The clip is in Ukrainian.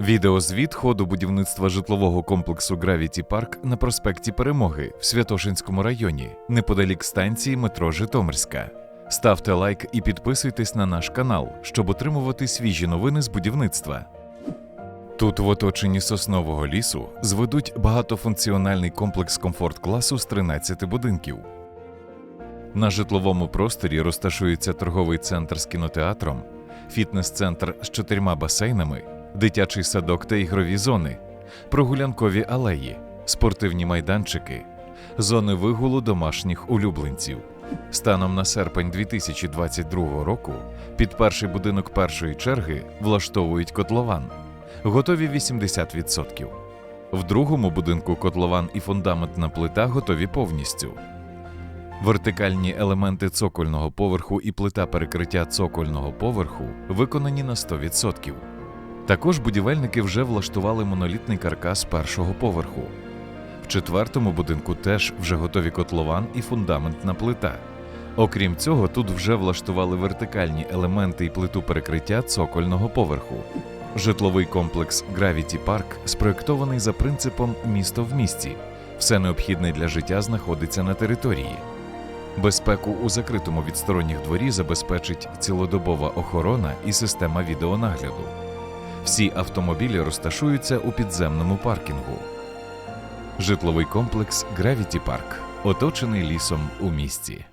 Відеозвіт ходу будівництва житлового комплексу Gravity Park на проспекті Перемоги в Святошинському районі, неподалік станції метро Житомирська. Ставте лайк і підписуйтесь на наш канал, щоб отримувати свіжі новини з будівництва. Тут, в оточенні соснового лісу, зведуть багатофункціональний комплекс комфорт-класу з 13 будинків. На житловому просторі розташується торговий центр з кінотеатром, фітнес-центр з чотирма басейнами, дитячий садок та ігрові зони, прогулянкові алеї, спортивні майданчики, зони вигулу домашніх улюбленців. Станом на серпень 2022 року під перший будинок першої черги влаштовують котлован. Готові 80%. В другому будинку котлован і фундаментна плита готові повністю. Вертикальні елементи цокольного поверху і плита перекриття цокольного поверху виконані на 100%. Також будівельники вже влаштували монолітний каркас першого поверху. В четвертому будинку теж вже готові котлован і фундаментна плита. Окрім цього, тут вже влаштували вертикальні елементи і плиту перекриття цокольного поверху. Житловий комплекс Gravity Park спроєктований за принципом місто в місті. Все необхідне для життя знаходиться на території. Безпеку у закритому від сторонніх дворі забезпечить цілодобова охорона і система відеонагляду. Всі автомобілі розташуються у підземному паркінгу. Житловий комплекс Gravity Park оточений лісом у місті.